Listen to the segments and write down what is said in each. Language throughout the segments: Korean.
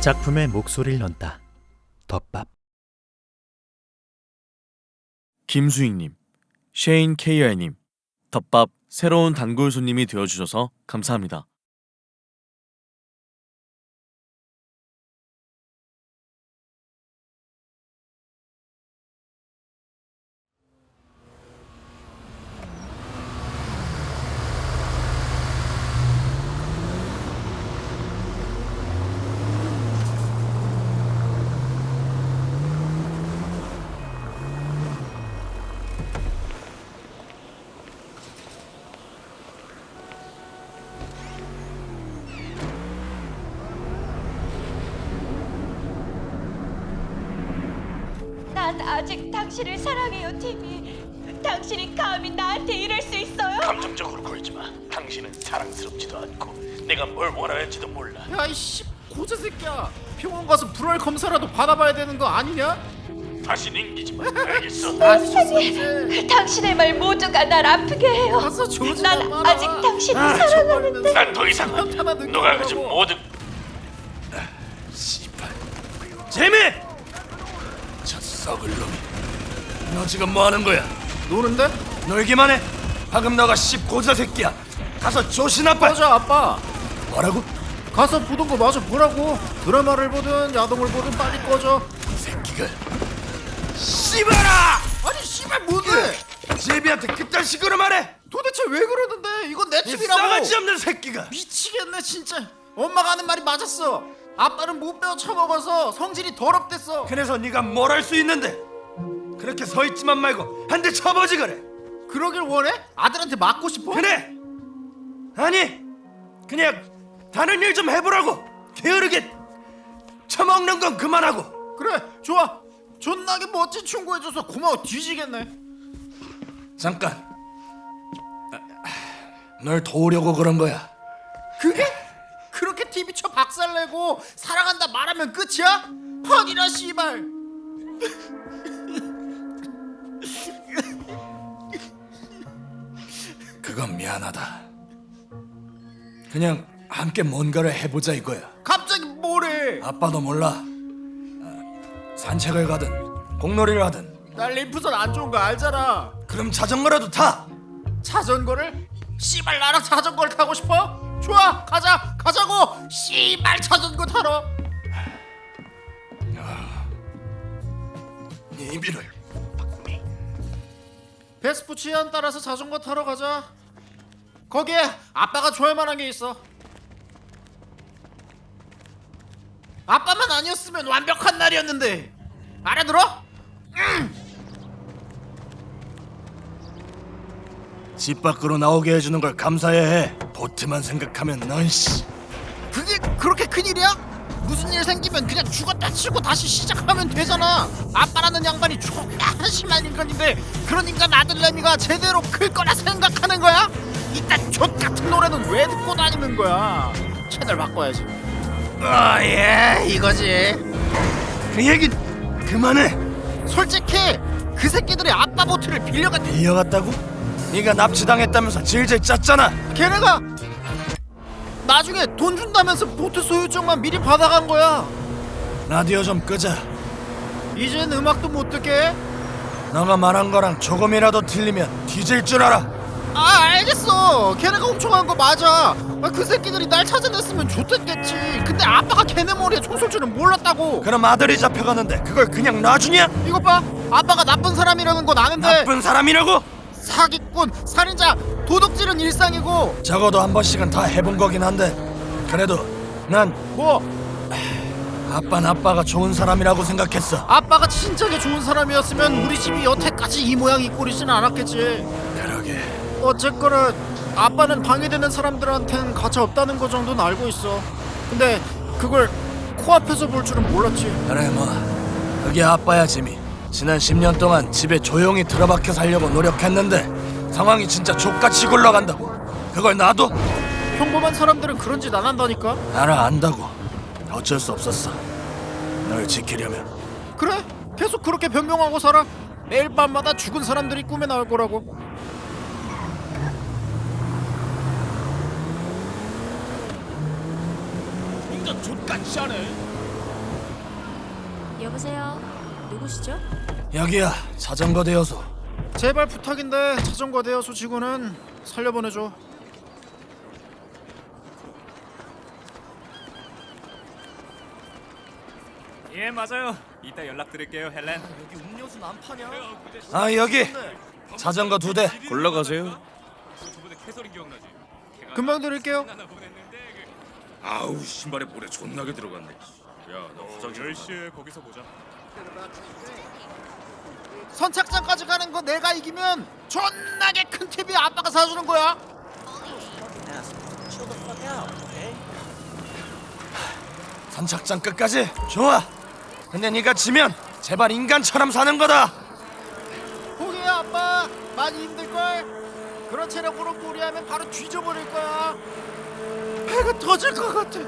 작품에 목소리를 넣다. 덮밥. 김수익님, 셰인 케이아님, 덮밥 새로운 단골 손님이 되어주셔서 감사합니다. 난 아직 당신을 사랑해요, 티미. 당신이 감히 나한테 이럴 수 있어요? 감정적으로 굴지 마. 당신은 사랑스럽지도 않고 내가 뭘 원하는지도 몰라. 야이씨 고자 새끼야 병원 가서 불알 검사라도 받아봐야 되는 거 아니냐? 다시 ninh기지 마. 알겠어? 아시죠 이제 당신의 말 모두가 날 아프게 해요. 가서 조지 난 아직 당신을 사랑하는데. 난 더 이상 하나 너가 가진 모든 씨발 재미! 저 썩을 놈이 너 지금 뭐 하는 거야? 노는데? 놀기만 해? 방금 너가 씹고자 새끼야. 가서 조신 아빠. 꺼져 아빠. 뭐라고? 가서 보던 거 마저 보라고. 드라마를 보든 야동을 보든 빨리 꺼져. 새끼가. 씨발아! 아니 씨발 뭔데? 제비한테 그딴 식으로 말해! 도대체 왜 그러는데? 이건 내 이 TV라고. 싸가지 없는 새끼가. 미치겠네 진짜. 엄마가 하는 말이 맞았어 아빠는 못 배워 처먹어서 성질이 더럽댔어. 그래서 네가 뭘 할 수 있는데? 그렇게 서 있지만 말고 한 대 쳐보지 그래. 그러길 원해? 아들한테 맞고 싶어? 그래. 아니 그냥 다른 일 좀 해보라고. 게으르게 처먹는 건 그만하고. 그래 좋아. 존나게 멋진 충고해줘서 고마워. 뒤지겠네. 잠깐. 널 도우려고 그런 거야. 그게? 박살내고 사랑한다 말하면 끝이야? 펀이라 씨발. 그건 미안하다. 그냥 함께 뭔가를 해보자 이거야. 갑자기 뭐래? 아빠도 몰라. 아, 산책을 가든 공놀이를 하든. 나 림프선 안 좋은 거 알잖아. 그럼 자전거라도 타! 자전거를? 씨발 나랑 자전거를 타고 싶어? 좋아 가자 가자고. 씨발 자전거 타러. 네 이비를. 베스프 치안 따라서 자전거 타러 가자. 거기에 아빠가 좋아할 만한 게 있어. 아빠만 아니었으면 완벽한 날이었는데. 알아들어? 집 밖으로 나오게 해주는 걸 감사해야 해 보트만 생각하면 넌 씨. 그게 그렇게 큰일이야? 무슨 일 생기면 그냥 죽었다 치고 다시 시작하면 되잖아. 아빠라는 양반이 존나 한심한 인간인데 그런 인간 아들내미가 제대로 클 거라 생각하는 거야? 이딴 족 같은 노래는 왜 듣고 다니는 거야? 채널 바꿔야지. 어예 이거지. 그 얘기 그만해. 솔직히 그 새끼들이 아빠 보트를 빌려갔 이어갔다고? 네가 납치당했다면서 질질 짰잖아. 걔네가 나중에 돈 준다면서 보트 소유증만 미리 받아간 거야. 라디오 좀 끄자. 이젠 음악도 못 듣게? 해? 너가 말한 거랑 조금이라도 틀리면 뒤질 줄 알아. 아 알겠어. 걔네가 훔쳐간 거 맞아. 아, 그 새끼들이 날 찾아냈으면 좋댔겠지. 근데 아빠가 걔네 머리에 총 쏠 줄은 몰랐다고. 그럼 아들이 잡혀갔는데 그걸 그냥 놔주냐? 이것 봐. 아빠가 나쁜 사람이라는 건 아는데. 나쁜 사람이라고? 사기꾼 살인자 도둑질은 일상이고. 적어도 한 번씩은 다 해본 거긴 한데 그래도 난 뭐? 아빠는 아빠가 좋은 사람이라고 생각했어. 아빠가 진작에 좋은 사람이었으면 우리 집이 여태까지 이 모양 이 꼴이진 않았겠지. 그러게. 어쨌거나 아빠는 방해되는 사람들한테는 가차 없다는 거 정도는 알고 있어. 근데 그걸 코앞에서 볼 줄은 몰랐지. 그래 뭐. 그게 아빠야 지미 지난 10년 동안 집에 조용히 들어박혀 살려고 노력했는데 상황이 진짜 족같이 굴러간다고. 그걸 나도? 평범한 사람들은 그런 짓 안 한다니까? 알아 안다고. 어쩔 수 없었어. 널 지키려면. 그래? 계속 그렇게 변명하고 살아? 매일 밤마다 죽은 사람들이 꿈에 나올 거라고. 인간 족같이 하네. 여보세요. 누구시죠? 여기야 자전거 대여소 제발 부탁인데 자전거 대여소 직원은 살려보내줘. 예 맞아요. 이따 연락드릴게요 헬렌. 아 여기 자전거 두대 골라가세요. 저번에 캐서린 기억나지? 걔가 금방 드릴게요. 그... 아우 신발에 모래 존나게 들어갔네. 야너 화장실 10시에 거기서 보자. 선착장까지 가는 거 내가 이기면 존나게 큰 TV 아빠가 사주는 거야. 선착장 끝까지 좋아 근데 네가 지면 제발 인간처럼 사는 거다 포기해 아빠. 많이 힘들 걸. 그런 체력으로 무리하면 바로 뒤져버릴 거야. 배가 터질 것 같아.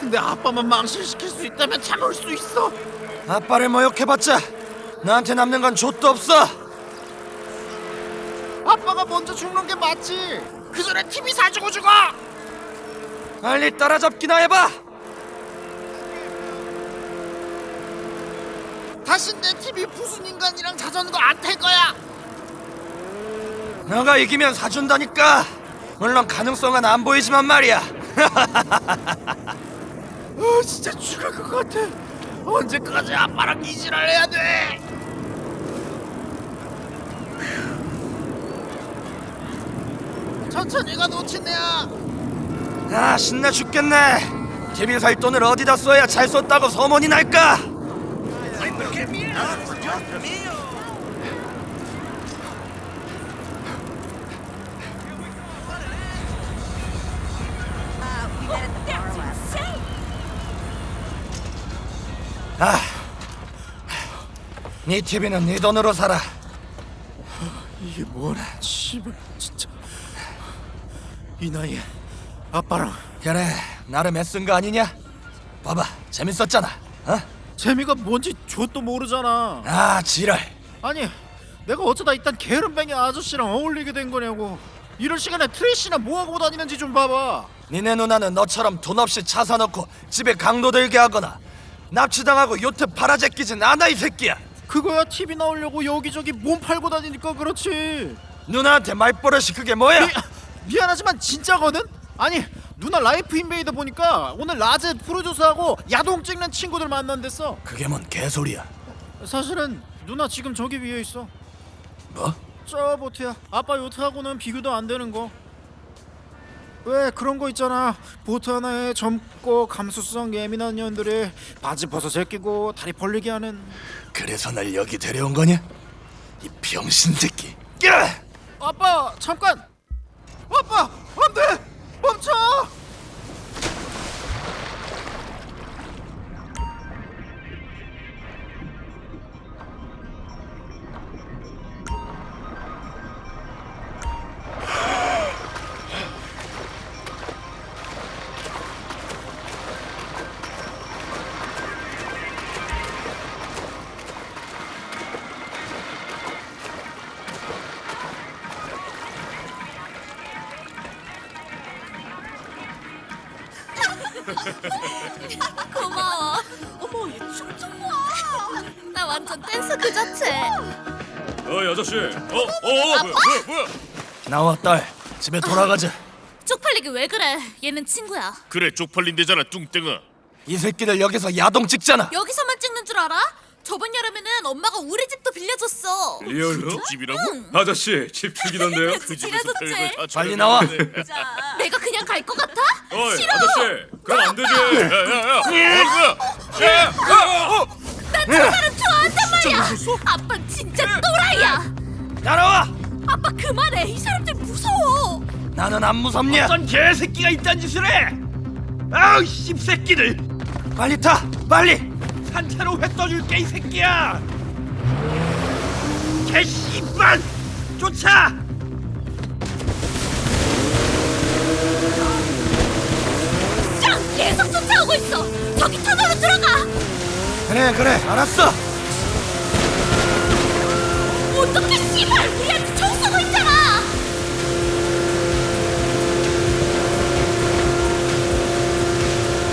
근데 아빠만 망신시킬 수 있다면 참을 수 있어. 아빠를 모욕해봤자 나한테 남는 건 좆도 없어 아빠가 먼저 죽는 게 맞지. 그 전에 TV 사주고 죽어. 빨리 따라잡기나 해봐 다시 내 TV 부순 인간이랑 자전거 안 탈 거야. 너가 이기면 사준다니까 물론 가능성은 안 보이지만 말이야 어, 진짜 죽을 것 같아. 언제까지 아빠랑 이질을 해야 돼? 천천히 가 놓친 애야. 아 신나 죽겠네. TV 살 돈을 어디다 써야 잘 썼다고 소문이 날까 아, 네 TV는 네 돈으로 살아. 이게 뭐라, 씨발, 진짜. 이 나이에 아빠랑 그래, 나름 애쓴 거 아니냐? 봐봐, 재밌었잖아. 어? 재미가 뭔지 좆도 모르잖아. 아, 지랄. 아니, 내가 어쩌다 이딴 게으름뱅이 아저씨랑 어울리게 된 거냐고. 이런 시간에 트래시나 뭐 하고 다니는지 좀 봐봐. 니네 누나는 너처럼 돈 없이 차 사놓고 집에 강도 들게 하거나 납치당하고 요트 팔아제끼진 않아 이 새끼야. 그거야 TV 나오려고 여기저기 몸 팔고 다니니까 그렇지. 누나한테 말버릇이 그게 뭐야? 미, 미안하지만 진짜거든? 아니 누나 라이프 인베이더 보니까 오늘 라제 프로듀서하고 야동 찍는 친구들 만난댔어 그게 뭔 개소리야? 사실은 누나 지금 저기 위에 있어 뭐? 저 보트야 아빠 요트하고는 비교도 안 되는 거 왜 그런 거 있잖아 보트 하나에 젊고 감수성 예민한 년들이 바지 벗어 제끼고 다리 벌리게 하는 그래서 날 여기 데려온 거냐? 이 병신 새끼. 야! 아빠 잠깐 아빠 안돼 멈춰 고마워. 어머, 얘춤좀 봐. 나 완전 댄스 그 자체. 어 이 아저씨. 어 어 어, 뭐야 뭐야 뭐야. 나와 딸. 집에 돌아가자. 쪽팔리게 왜 그래? 얘는 친구야. 그래 쪽팔린대잖아 뚱땡아. 이 새끼들 여기서 야동 찍잖아. 여기서만 찍는 줄 알아? 저번 여름에는 엄마가 우리 집도 빌려줬어. 리얼로? 집이라고? 아저씨 집 죽이던데요? 그 집에서 지나쳤지? 별걸 다 빨리. 나와. 내가 그냥 갈 것 같아? 어이 싫어. 아저씨 그럼 안 되지. 야야야. 어 뭐야? 야. 야. 어. 나 저 사람 좋아한단 말이야. 아빠 진짜 또라이야. 따라와. 아빠 그만해. 이 사람들 무서워. 나는 안 무섭냐? 어떤 개새끼가 이딴 짓을 해! 아우 씹새끼들! 빨리 타. 빨리. 산채로 회 떠줄게 이 새끼야! 개씨발! 쫓아! 계속 쫓아오고 있어. 저기 터널로 들어가. 그래 그래 알았어. 어떻게 씨발 우리한테 총 쏘고 있잖아.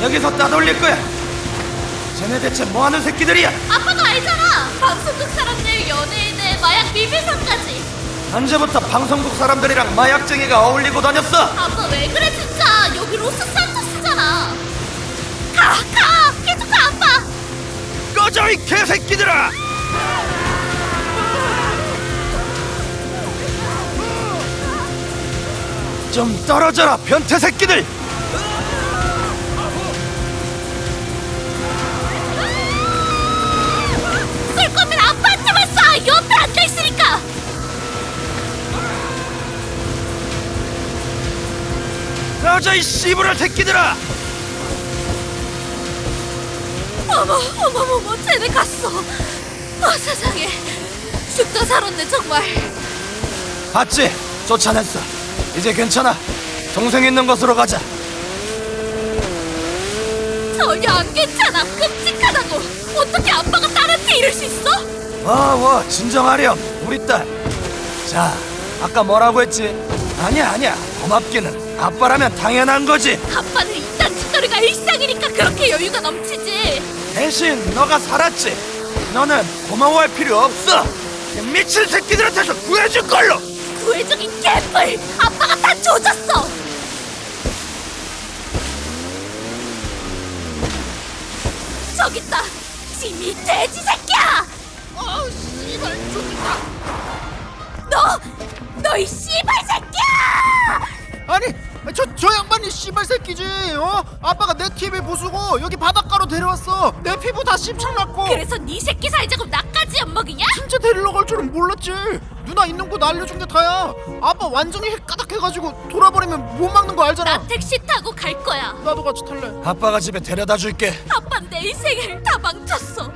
여기서 따돌릴 거야. 쟤네 대체 뭐 하는 새끼들이야? 아빠도 알잖아. 방송국 사람들, 연예인들, 마약 비밀사까지. 언제부터 방송국 사람들이랑 마약쟁이가 어울리고 다녔어? 아빠 왜 그래 진짜? 여기 로스 산토스잖아. 가, 가, 계속 가 아빠. 꺼져 이 개새끼들아! 좀 떨어져라 변태 새끼들! 쏠 거면 아빠한테만 쏴. 옆에 앉아 있으니까. 꺼져 이 씨부랄 새끼들아! 어머, 어머, 어머, 쟤네 갔어. 어 세상에. 죽다 살았네 정말. 봤지? 쫓아냈어 이제 괜찮아 동생 있는 곳으로 가자 전혀 안 괜찮아. 끔찍하다고. 어떻게 아빠가 딸한테 이럴 수 있어? 와 와 진정하렴 우리 딸 자 아까 뭐라고 했지? 아니야 아니야 고맙기는 아빠라면 당연한 거지 아빠는 이딴 짓거리가 일상이니까 그렇게 여유가 넘치지. 대신 너가 살았지 너는 고마워할 필요 없어 이 미친 새끼들한테서 구해줄 걸로 구애적인 개뿔. 아빠가 다 조졌어. 저기 있다. 지미 돼지 새끼야. 어 씨발 죽겠다 너, 너 이 씨발 새끼야! 아니 저, 저 양반이 씨발 새끼지 어? 아빠가 내 TV 부수고 여기 바닷가로 데려왔어 내 피부 다 씹창났고 그래서 네 새끼 살자고 나까지 엿먹이냐? 진짜 데리러 갈 줄은 몰랐지 누나 있는 곳 알려준 게 다야 아빠 완전히 헷가닥해가지고 돌아버리면 못 막는 거 알잖아 나 택시 타고 갈 거야. 나도 같이 탈래 아빠가 집에 데려다 줄게 아빠 내 인생을 다 망쳤어.